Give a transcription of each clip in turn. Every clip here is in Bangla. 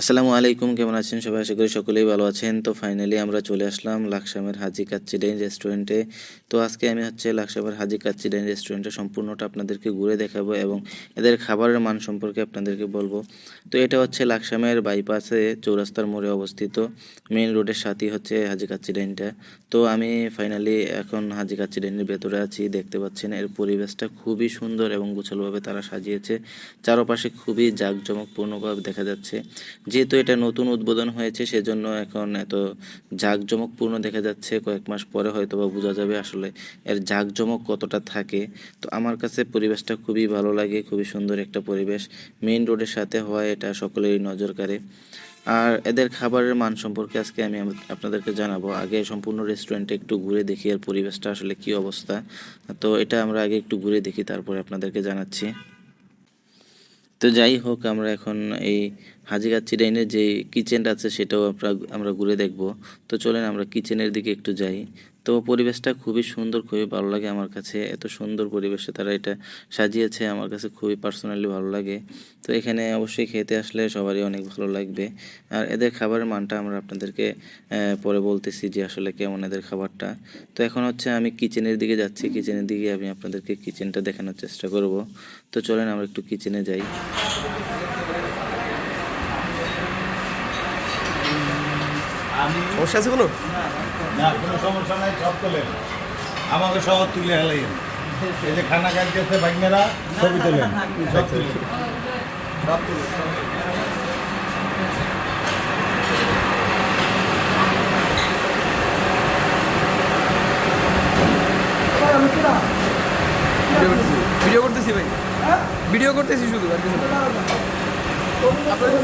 আসসালামু আলাইকুম, কেমন আছেন সবাই? আশা করি সকলেই ভালো আছেন। তো ফাইনালি আমরা চলে আসলাম লাকসামের হাজি কাচ্চি ডাইন রেস্টুরেন্টে তো আজকে আমি হচ্ছে লাকসামের হাজি কাচ্চি ডাইন রেস্টুরেন্টে সম্পূর্ণটা আপনাদেরকে ঘুরে দেখাবো এবং এদের খাবারের মান সম্পর্কে আপনাদেরকে বলব। তো এটা হচ্ছে লাকসামের বাইপাসে চৌরাস্তার মোড়ে অবস্থিত। মেইন রোডের সাথেই হচ্ছে হাজি কাচ্চি ডাইনটা তো আমি ফাইনালি এখন হাজি কাচ্চি ডাইনের ভেতরে আছি। দেখতে পাচ্ছেন এর পরিবেশটা খুবই সুন্দর এবং গোছালোভাবে তারা সাজিয়েছে। চারপাশে খুবই জাঁকজমকপূর্ণভাবে দেখা যাচ্ছে। যেহেতু এটা নতুন উদ্বোধন হয়েছে, সেজন্য এখন এত জাঁকজমকপূর্ণ দেখা যাচ্ছে। কয়েক মাস পরে হয়তো বা বোঝা যাবে আসলে এর জাঁকজমক কতটা থাকে। তো আমার কাছে পরিবেশটা খুবই ভালো লাগে, খুবই সুন্দর একটা পরিবেশ। মেইন রোডের সাথে হওয়ায় এটা সকলেরই নজর কাড়ে। আর এদের খাবারের মান সম্পর্কে আজকে আমি আপনাদেরকে জানাব। আগে সম্পূর্ণ রেস্টুরেন্টে একটু ঘুরে দেখি আর পরিবেশটা আসলে কি অবস্থা। তো এটা আমরা আগে একটু ঘুরে দেখি, তারপরে আপনাদেরকে জানাচ্ছি। তো যাই হোক, আমরা এখন এই হাজিগার চিরাইনের যে কিচেনটা আছে সেটাও আমরা আমরা ঘুরে দেখব। তো চলেন আমরা কিচেনের দিকে একটু যাই। তো পরিবেশটা খুবই সুন্দর, খুবই ভালো লাগে আমার কাছে। এত সুন্দর পরিবেশে তারা এটা সাজিয়েছে, আমার কাছে খুবই পার্সোনালি ভালো লাগে। তো এখানে অবশ্যই খেতে আসলে সবারই অনেক ভালো লাগবে। আর এদের খাবারের মানটা আমরা আপনাদেরকে পরে বলতেছি যে আসলে কেমন এদের খাবারটা। তো এখন হচ্ছে আমি কিচেনের দিকে যাচ্ছি। কিচেনের দিকে আমি আপনাদেরকে কিচেনটা দেখানোর চেষ্টা করব। তো চলেন আমরা একটু কিচেনে যাই। সমস্যা আছে কোনো? না কোনো সমস্যা নাই সব তোলেন আমাকে সব তুলে হেলাইন এই যে খানা খাইতেছে ভাগ্নেরা ছবি তোলেন সব তুলেন ভিডিও করতেছি ভাই ভিডিও করতেছি শুধু আর কিছু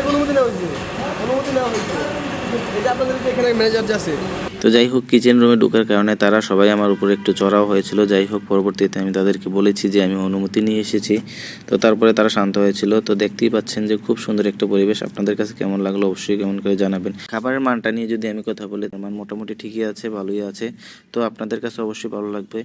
অনুমতি নেওয়া হয়েছে অনুমতি নেওয়া হয়েছে তো যাই হোক কিচেন রুমে ঢোকার কারণে তারা সবাই আমার উপর একটু চড়াও হয়েছিল। যাই হোক, পরবর্তীতে আমি তাদেরকে বলেছি যে আমি অনুমতি নিয়ে এসেছি। তো তারপরে তারা শান্ত হয়েছিল। তো দেখতেই পাচ্ছেন যে খুব সুন্দর একটা পরিবেশ। আপনাদের কাছে কেমন লাগল অবশ্যই কেমন করে জানাবেন। খাবারের মানটা নিয়ে যদি আমি কথা বলি মান মোটামুটি ঠিকই আছে, ভালোই আছে। তো আপনাদের কাছে অবশ্যই ভালো লাগবে।